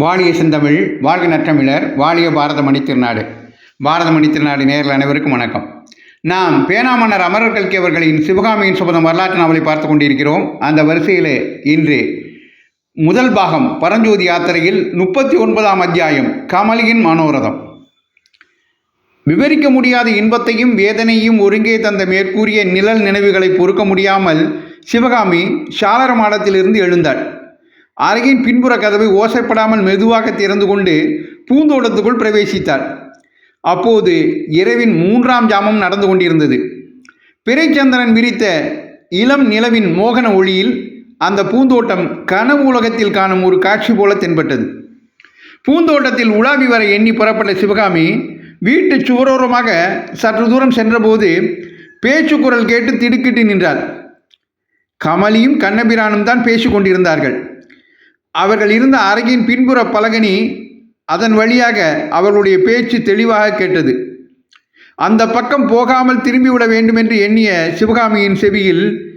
வாழிய செந்தமிழ் வாழ்க நற்றமிழர் வாழிய பாரத மணித்திருநாடு பாரத மணித்திருநாடு நேரில் அனைவருக்கும் வணக்கம். நாம் பேனாமன்னர் அமரர் கல்கி அவர்களின் சிவகாமியின் சுபதம் வரலாற்று நாவலை பார்த்து கொண்டிருக்கிறோம். அந்த வரிசையில் இன்று முதல் பாகம் பரஞ்சோதி யாத்திரையில் முப்பத்தி ஒன்பதாம் அத்தியாயம் கமலியின் மனோரதம். விவரிக்க முடியாத இன்பத்தையும் வேதனையும் ஒருங்கே தந்த மேற்கூறிய நிழல் நினைவுகளை பொறுக்க முடியாமல் சிவகாமி சாளர மாடத்திலிருந்து எழுந்தாள். அறையின் பின்புற கதவை ஓசைப்படாமல் மெதுவாக திறந்து கொண்டு பூந்தோட்டத்துக்குள் பிரவேசித்தாள். அப்போது இரவின் மூன்றாம் ஜாமம் நடந்து கொண்டிருந்தது. பிறைச்சந்திரன் விரித்த இளம் நிலவின் மோகன ஒளியில் அந்த பூந்தோட்டம் கனவு உலகத்தில் காணும் ஒரு காட்சி போல தென்பட்டது. பூந்தோட்டத்தில் உலாவி வர எண்ணி புறப்பட்ட சிவகாமி வீட்டு சுவரோரமாக சற்று தூரம் சென்றபோது பேச்சு குரல் கேட்டு திடுக்கிட்டு நின்றாள். கமலியும் கண்ணபிரானும் தான் பேசிக் கொண்டிருந்தார்கள். அவர்கள் இருந்த அறையின் பின்புற பலகனி அதன் வழியாக அவர்களுடைய பேச்சு தெளிவாக கேட்டது. அந்த பக்கம் போகாமல் திரும்பிவிட வேண்டும் என்று எண்ணிய சிவகாமியின் செவியில்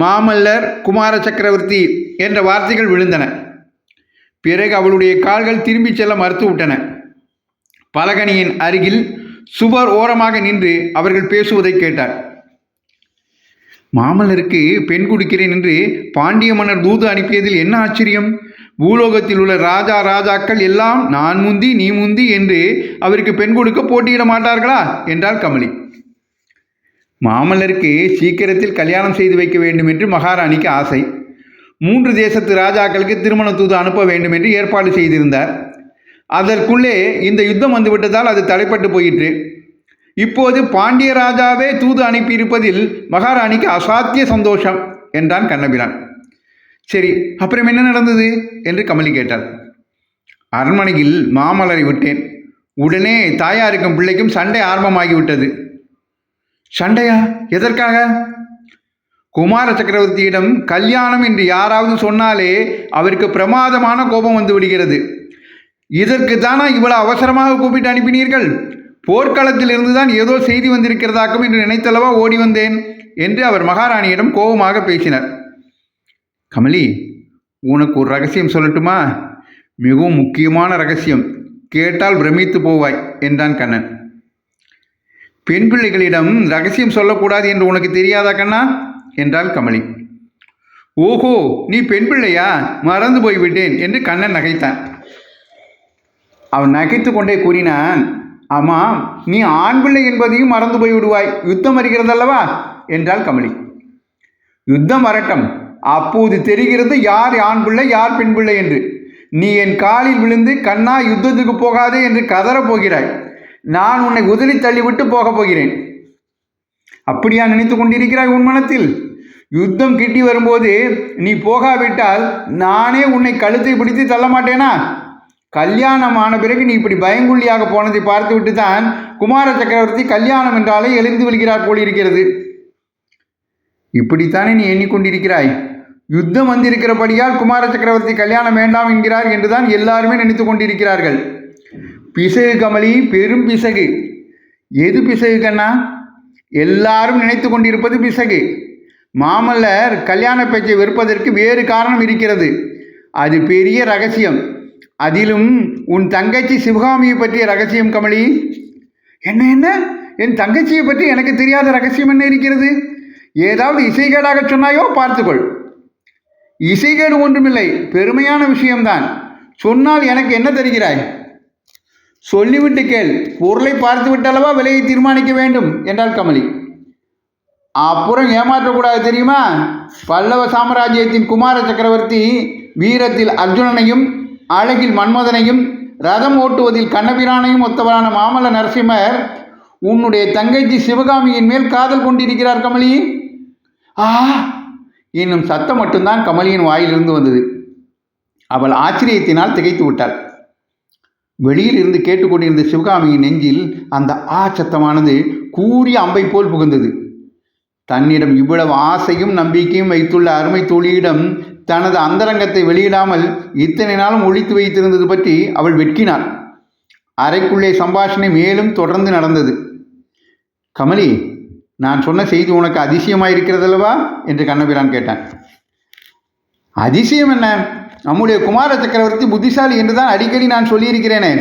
மாமல்லர் குமார சக்கரவர்த்தி என்ற வார்த்தைகள் விழுந்தன. பிறகு அவளுடைய கால்கள் திரும்பிச் செல்ல மறுத்துவிட்டன. பலகனியின் அருகில் சுவர் ஓரமாக நின்று அவர்கள் பேசுவதை கேட்டார். மாமல்லருக்கு பெண் கொடுக்கிறேன் என்று பாண்டிய மன்னர் தூது அனுப்பியதில் என்ன ஆச்சரியம்? பூலோகத்தில் உள்ள ராஜா ராஜாக்கள் எல்லாம் நான் முந்தி நீ முந்தி என்று அவருக்கு பெண் கொடுக்க போட்டியிட மாட்டார்களா? என்றார் கமலி. மாமல்லருக்கு சீக்கிரத்தில் கல்யாணம் செய்து வைக்க வேண்டும் என்று மகாராணிக்கு ஆசை. மூன்று தேசத்து ராஜாக்களுக்கு திருமண தூது அனுப்ப வேண்டும் என்று ஏற்பாடு செய்திருந்தார். அதற்குள்ளே இந்த யுத்தம் வந்துவிட்டதால் அது தடைப்பட்டு போயிற்று. இப்போது பாண்டிய ராஜாவே தூது அனுப்பியிருப்பதில் மகாராணிக்கு அசாத்திய சந்தோஷம் என்றான் கண்ணபிரான். சரி அப்புறம் என்ன நடந்தது? என்று கமலி கேட்டாள். அரண்மனையில் மாமலரை விட்டேன். உடனே தாயாருக்கும் பிள்ளைக்கும் சண்டை ஆரம்பமாகிவிட்டது. சண்டையா? எதற்காக? குமார சக்கரவர்த்தியிடம் கல்யாணம் என்று யாராவது சொன்னாலே அவருக்கு பிரமாதமான கோபம் வந்து விடுகிறது. இதற்கு தானா இவ்வளவு அவசரமாக கூப்பிட்டு அனுப்பினீர்கள்? போர்க்களத்தில் இருந்துதான் ஏதோ செய்தி வந்திருக்கிறதாக்கும் என்று நினைத்தளவா ஓடி வந்தேன் என்று அவர் மகாராணியிடம் கோபமாக பேசினார். கமலி உனக்கு ஒரு ரகசியம் சொல்லட்டுமா? மிகவும் முக்கியமான ரகசியம். கேட்டால் பிரமித்து போவாய் என்றான் கண்ணன். பெண் பிள்ளைகளிடம் ரகசியம் சொல்லக்கூடாது என்று உனக்கு தெரியாதா கண்ணா? என்றாள் கமலி. ஓஹோ நீ பெண் பிள்ளையா? மறந்து போய்விட்டேன் என்று கண்ணன் நகைத்தான். அவன் நகைத்து கொண்டே கூறினான் ஆமாம் நீ ஆண் பிள்ளை என்பதையும் மறந்து போய் விடுவாய் யுத்தம் வருகிறதல்லவா? என்றாள் கமலி. யுத்தம் வரட்டும். அப்போது தெரிகிறது யார் ஆண் பிள்ளை யார் பெண் பிள்ளை என்று. நீ என் காலில் விழுந்து கண்ணா யுத்தத்துக்கு போகாதே என்று கதறப் போகிறாய். நான் உன்னை உதறி தள்ளிவிட்டு போகப் போகிறேன். அப்படியா நினைத்து கொண்டிருக்கிறாய் உன் மனத்தில்? யுத்தம் கிட்டி வரும்போது நீ போகாவிட்டால் நானே உன்னை கழுத்தை பிடித்து தள்ள மாட்டேனா கல்யாணம் ஆன பிறகு நீ இப்படி பயங்குள்ளியாக போனதை பார்த்துவிட்டு தான் குமார சக்கரவர்த்தி கல்யாணம் என்றாலே எழுந்து விழுகிறார் போலிருக்கிறது இப்படித்தானே நீ எண்ணிக்கொண்டிருக்கிறாய்? யுத்தம் வந்திருக்கிறபடியால் குமார சக்கரவர்த்தி கல்யாணம் வேண்டாம் என்கிறார் என்றுதான் எல்லாருமே நினைத்து கொண்டிருக்கிறார்கள். பிசகு கமலி பெரும் பிசகு. எது பிசகு கண்ணா? எல்லாரும் நினைத்து கொண்டிருப்பது பிசகு. மாமல்லர் கல்யாண பேச்சை வெறுப்பதற்கு வேறு காரணம் இருக்கிறது. அது பெரிய ரகசியம். அதிலும் உன் தங்கச்சி சிவகாமியை பற்றிய ரகசியம் கமலி. என்ன என்ன? என் தங்கச்சியை பற்றி எனக்கு தெரியாத ரகசியம் என்ன இருக்கிறது? ஏதாவது இசைகேடாக சொன்னாயோ? பார்த்துக்கொள். இசைகேடு ஒன்றுமில்லை பெருமையான விஷயம்தான். சொன்னால் எனக்கு என்ன தருகிறாய்? சொல்லிவிட்டு கேள் பொருளை பார்த்து விட்டளவா விலையை தீர்மானிக்க வேண்டும் என்றாள் கமலி. அப்புறம் ஏமாற்றக்கூடாது தெரியுமா? பல்லவ சாம்ராஜ்யத்தின் குமார சக்கரவர்த்தி வீரத்தில் அர்ஜுனனையும் அழகில் மன்மதனையும் ரதம் ஓட்டுவதில் கண்ணபிரானையும் ஒத்தவரான மாமல்ல நரசிம்மர் உன்னுடைய தங்கச்சி சிவகாமியின் மேல் காதல் கொண்டிருக்கிறார் கமலி. ஆ இன்னும் சத்தம் மட்டும்தான் கமலியின் வாயிலிருந்து வந்தது. அவள் ஆச்சரியத்தினால் திகைத்து விட்டாள். வெளியில் இருந்து கேட்டுக்கொண்டிருந்த சிவகாமியின் நெஞ்சில் அந்த ஆ சத்தமானது கூறிய அம்பை போல் புகுந்தது. தன்னிடம் இவ்வளவு ஆசையும் நம்பிக்கையும் வைத்துள்ள அருமை தோழியிடம் தனது அந்தரங்கத்தை வெளியிடாமல் இத்தனை நாளும் ஒழித்து வைத்திருந்தது பற்றி அவள் வெட்கினாள். அறைக்குள்ளே சம்பாஷணை மேலும் தொடர்ந்து நடந்தது. கமலி நான் சொன்ன செய்தி உனக்கு அதிசயமாக இருக்கிறதல்லவா என்று கண்ணபிரான் கேட்டான். அதிசயம் என்ன? நம்முடைய குமார சக்கரவர்த்தி புத்திசாலி என்று தான் அடிக்கடி நான் சொல்லியிருக்கிறேனே.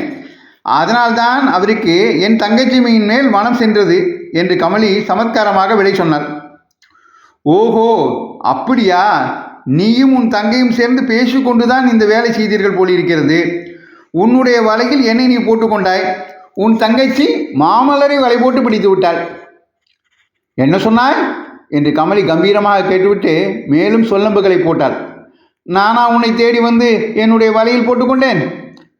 அதனால்தான் அவருக்கு என் தங்கச்சிமையின் மேல் மனம் சென்றது என்று கமலி சமத்காரமாக விடை சொன்னார் ஓஹோ அப்படியா? நீயும் உன் தங்கையும் சேர்ந்து பேசிக்கொண்டுதான் இந்த வேலை செய்தீர்கள் போலிருக்கிறது. உன்னுடைய வலையில் என்னை நீ போட்டுக்கொண்டாய். உன் தங்கச்சி மாமல்லரை வலை போட்டு பிடித்து விட்டாள். என்ன சொன்னாய்? என்று கமலி கம்பீரமாக கேட்டுவிட்டு மேலும் சொல்லம்புகளை போட்டாள். நானா உன்னை தேடி வந்து என்னுடைய வலையில் போட்டுக்கொண்டேன்.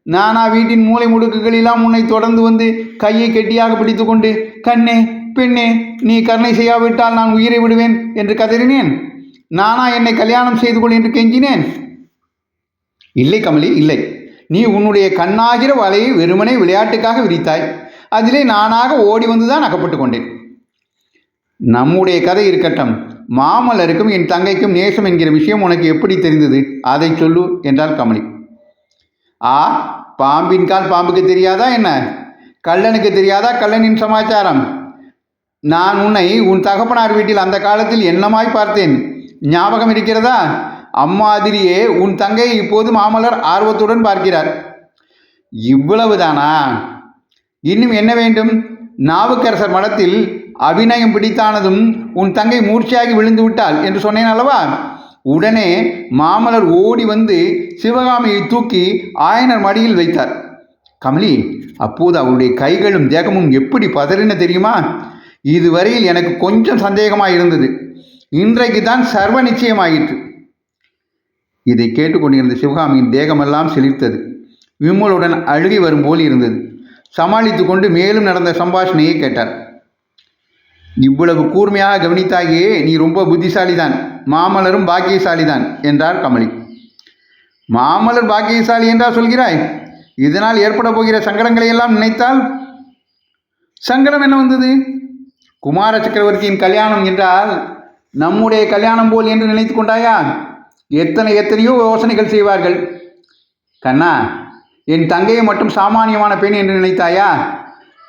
நானா வீட்டின் மூலை முடுக்குகளெல்லாம் உன்னை தொடர்ந்து வந்து கையை கெட்டியாக பிடித்துக்கொண்டு கண்ணே பெண்ணே நீ கருணை செய்யாவிட்டால் நான் உயிரை விடுவேன் என்று கதறினேன். நானா என்னை கல்யாணம் செய்து கொள் என்று கெஞ்சினேன். இல்லை கமலி இல்லை. நீ உன்னுடைய கண்ணாகிற வலையை வெறுமனே விளையாட்டுக்காக விரித்தாய். அதிலே நானாக ஓடி வந்துதான் அகப்பட்டு கொண்டேன். நம்முடைய கதை இருக்கட்டும். மாமல்லருக்கும் என் தங்கைக்கும் நேசம் என்கிற விஷயம் உனக்கு எப்படி தெரிந்தது? அதை சொல்லு என்றாள் கமலி. ஆ பாம்பின் கால் பாம்புக்கு தெரியாதா என்ன? கள்ளனுக்கு தெரியாதா கள்ளனின் சமாச்சாரம்? நான் உன்னை உன் தகப்பனார் வீட்டில் அந்த காலத்தில் என்னமாய் பார்த்தேன்? ஞாபகம் இருக்கிறதா அம்மாதிரியே உன் தங்கை இப்போது மாமல்லர் ஆர்வத்துடன் பார்க்கிறார். இவ்வளவுதானா? இன்னும் என்ன வேண்டும்? நாவுக்கரசர் மடத்தில் அபிநயம் பிடித்தானதும் உன் தங்கை மூர்ச்சியாகி விழுந்து விட்டாள் என்று சொன்னேன் அல்லவா? உடனே மாமலர் ஓடி வந்து சிவகாமியை தூக்கி ஆயனர் மடியில் வைத்தார். கமலி அப்போது அவருடைய கைகளும் தேகமும் எப்படி பதறின தெரியுமா? இதுவரையில் எனக்கு கொஞ்சம் சந்தேகமாக இருந்தது இன்றைக்கு தான் சர்வ நிச்சயமாயிற்று. இதை கேட்டுக்கொண்டிருந்த சிவகாமியின் தேகமெல்லாம் சிலிர்த்தது. விம்மலுடன் அழுகி வரும் போல் இருந்தது. சமாளித்து கொண்டு மேலும் நடந்த சம்பாஷணையை கேட்டார். இவ்வளவு கூர்மையாக கவனித்தாயே நீ ரொம்ப புத்திசாலிதான். மாமலரும் பாக்கியசாலிதான் என்றார் கமலி. மாமலர் பாக்கியசாலி என்றா சொல்கிறாய்? இதனால் ஏற்பட போகிற சங்கடங்களை எல்லாம் நினைத்தால்? சங்கடம் என்ன வந்தது? குமார சக்கரவர்த்தியின் கல்யாணம் என்றால் நம்முடைய கல்யாணம் போல் என்று நினைத்து கொண்டாயா? எத்தனை எத்தனையோ யோசனைகள் செய்வார்கள். கண்ணா என் தங்கையை மட்டும் சாமானியமான பெண் என்று நினைத்தாயா?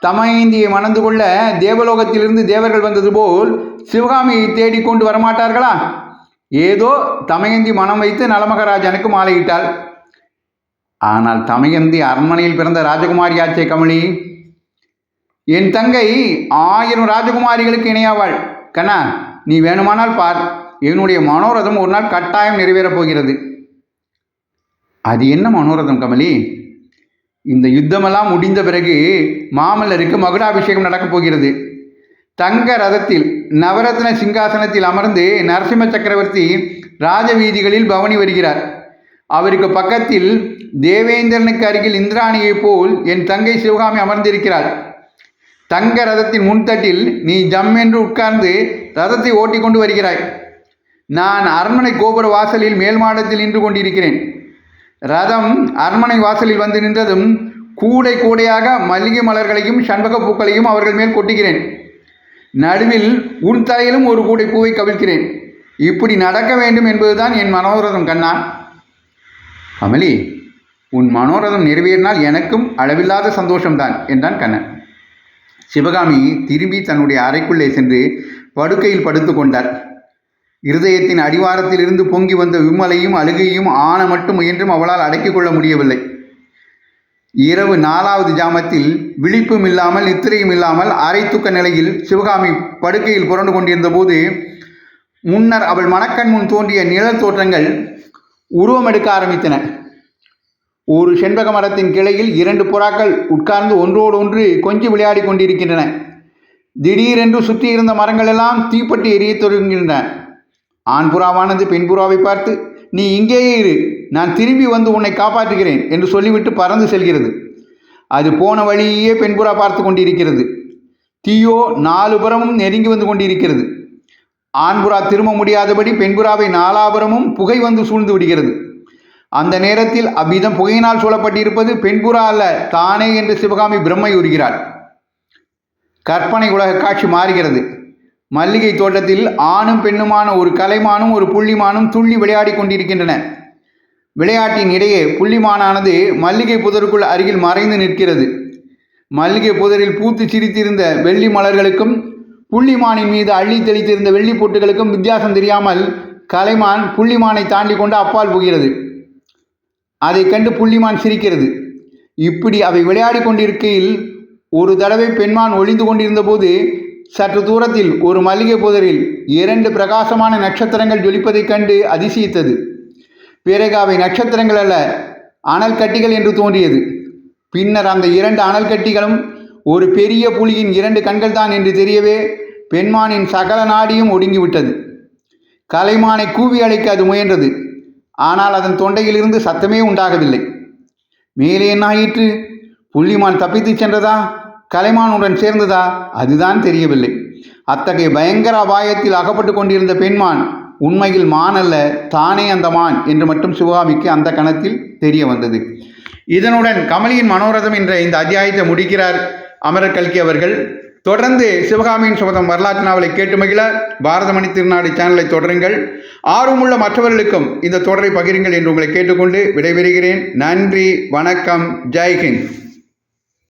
தமயந்தியை மணந்து கொள்ள தேவலோகத்திலிருந்து தேவர்கள் வந்தது போல் சிவகாமியை தேடிக் கொண்டு வரமாட்டார்களா? ஏதோ தமயந்தி மனம் வைத்து நலமகராஜனுக்கு மாலையிட்டாள். ஆனால் தமயந்தி அரண்மனையில் பிறந்த ராஜகுமாரி ஆச்சே கமலி. என் தங்கை ஆயிரம் ராஜகுமாரிகளுக்கு இணையாவாள். கண்ணா நீ வேணுமானால் பார். என்னுடைய மனோரதம் ஒரு நாள் கட்டாயம் நிறைவேறப் போகிறது. அது என்ன மனோரதம் கமலி? இந்த யுத்தமெல்லாம் முடிந்த பிறகு மாமல்லருக்கு மகுடாபிஷேகம் நடக்கப் போகிறது. தங்க ரதத்தில் நவரத்ன சிங்காசனத்தில் அமர்ந்து நரசிம்ம சக்கரவர்த்தி ராஜவீதிகளில் பவனி வருகிறார். அவருக்கு பக்கத்தில் தேவேந்திரனுக்கு அருகில் இந்திராணியைப் போல் என் தங்கை சிவகாமி அமர்ந்திருக்கிறாள். தங்க ரதத்தின் முன்தட்டில் நீ ஜம் என்று உட்கார்ந்து ரதத்தை ஓட்டி கொண்டு வருகிறாய். நான் அரண்மனை கோபுர வாசலில் மேல் மாடத்தில் நின்று கொண்டிருக்கிறேன். ரதம் அரண்மனை வாசலில் வந்து நின்றதும் கூடை கூடையாக மல்லிகை மலர்களையும் சண்பக பூக்களையும் அவர்கள் மேல் கொட்டுகிறேன். நடுவில் உன் தலையிலும் ஒரு கூடை பூவை கவிழ்க்கிறேன். இப்படி நடக்க வேண்டும் என்பதுதான் என் மனோரதம் கண்ணா. கமலி உன் மனோரதம் நிறைவேறினால் எனக்கும் அளவில்லாத சந்தோஷம்தான் என்றான் கண்ணன். சிவகாமி திரும்பி தன்னுடைய அறைக்குள்ளே சென்று படுக்கையில் படுத்து கொண்டார். இருதயத்தின் அடிவாரத்திலிருந்து பொங்கி வந்த விம்மலையும் அழுகையும் ஆன மட்டும் முயன்றும் அவளால் அடக்கிக் கொள்ள முடியவில்லை. இரவு நாலாவது ஜாமத்தில் விழிப்பும் இல்லாமல் நித்திரையும் இல்லாமல் அரை தூக்க நிலையில் சிவகாமி படுக்கையில் புரண்டு கொண்டிருந்த போது முன்னர் அவள் மனக்கண் முன் தோன்றிய நிழல் தோற்றங்கள் உருவம் எடுக்க ஆரம்பித்தன. ஒரு செண்பக மரத்தின் கிளையில் இரண்டு புறாக்கள் உட்கார்ந்து ஒன்றோடு ஒன்று கொஞ்சி விளையாடி கொண்டிருக்கின்றன. திடீரென்று சுற்றியிருந்த மரங்கள் எல்லாம் தீப்பட்டு எரியத் தொடங்குகின்றன. ஆண் புறாவானது பெண் புறாவை பார்த்து நீ இங்கேயே இரு. நான் திரும்பி வந்து உன்னை காப்பாற்றுகிறேன் என்று சொல்லிவிட்டு பறந்து செல்கிறது. அது போன வழியே பெண்புறா பார்த்து கொண்டிருக்கிறது. தீயோ நாலு புறமும் நெருங்கி வந்து கொண்டிருக்கிறது. ஆண்புறா திரும்ப முடியாதபடி பெண்புறாவை நாலாபுறமும் நாலாபுரமும் புகை வந்து சூழ்ந்து விடுகிறது. அந்த நேரத்தில் அவ்விதம் புகையினால் சூழப்பட்டிருப்பது பெண்புறா அல்ல தானே என்று சிவகாமி பிரம்மை உறுகிறாள் கற்பனை உலக காட்சி மாறுகிறது. மல்லிகை தோட்டத்தில் ஆணும் பெண்ணுமான ஒரு கலைமானும் ஒரு புள்ளிமானும் துள்ளி விளையாடி கொண்டிருக்கின்றன. விளையாட்டின் இடையே புள்ளிமானானது மல்லிகை புதருக்குள் அருகில் மறைந்து நிற்கிறது. மல்லிகை புதரில் பூத்து சிரித்திருந்த வெள்ளி மலர்களுக்கும் புள்ளிமானின் மீது அள்ளி தெளித்திருந்த வெள்ளி பொட்டுகளுக்கும் வித்தியாசம் தெரியாமல் கலைமான் புள்ளிமானை தாண்டி கொண்டு அப்பால் போகிறது. அதைக் கண்டு புள்ளிமான் சிரிக்கிறது. இப்படி அவை விளையாடி கொண்டிருக்கையில் ஒரு தடவை பெண்மான் ஒளிந்து கொண்டிருந்தபோது சற்று தூரத்தில் ஒரு மல்லிகை புதரில் இரண்டு பிரகாசமான நட்சத்திரங்கள் ஜொலிப்பதைக் கண்டு அதிசயித்தது. பிறகு அவை நட்சத்திரங்கள் அல்ல அனல் கட்டிகள் என்று தோன்றியது. பின்னர் அந்த இரண்டு அனல் கட்டிகளும் ஒரு பெரிய புலியின் இரண்டு கண்கள் தான் என்று தெரியவே பெண்மானின் சகல நாடியும் ஒடுங்கிவிட்டது. கலைமானை கூவி அழைக்க அது முயன்றது. ஆனால் அதன் தொண்டையிலிருந்து சத்தமே உண்டாகவில்லை. மேலே என்ன ஆயிற்று புள்ளிமான் தப்பித்துச் சென்றதா? கலைமானுடன் சேர்ந்ததா? அதுதான் தெரியவில்லை. அத்தகைய பயங்கர அபாயத்தில் அகப்பட்டு கொண்டிருந்த பெண்மான் உண்மையில் மான் அல்ல தானே அந்த மான் என்று மட்டும் சிவகாமிக்கு அந்த கணத்தில் தெரிய வந்தது. இதனுடன் கமலியின் மனோரதம் என்ற இந்த அத்தியாயத்தை முடிக்கிறார் அமரர் கல்கி அவர்கள். தொடர்ந்து சிவகாமியின் சுபதம் வரலாற்று நாவலை கேட்டு மகிழ பாரதமணி திருநாடு சேனலை தொடருங்கள். ஆர்வமுள்ள மற்றவர்களுக்கும் இந்த தொடரை பகிருங்கள் என்று உங்களை கேட்டுக்கொண்டு விடைபெறுகிறேன். நன்றி வணக்கம் ஜெய்ஹிந்த்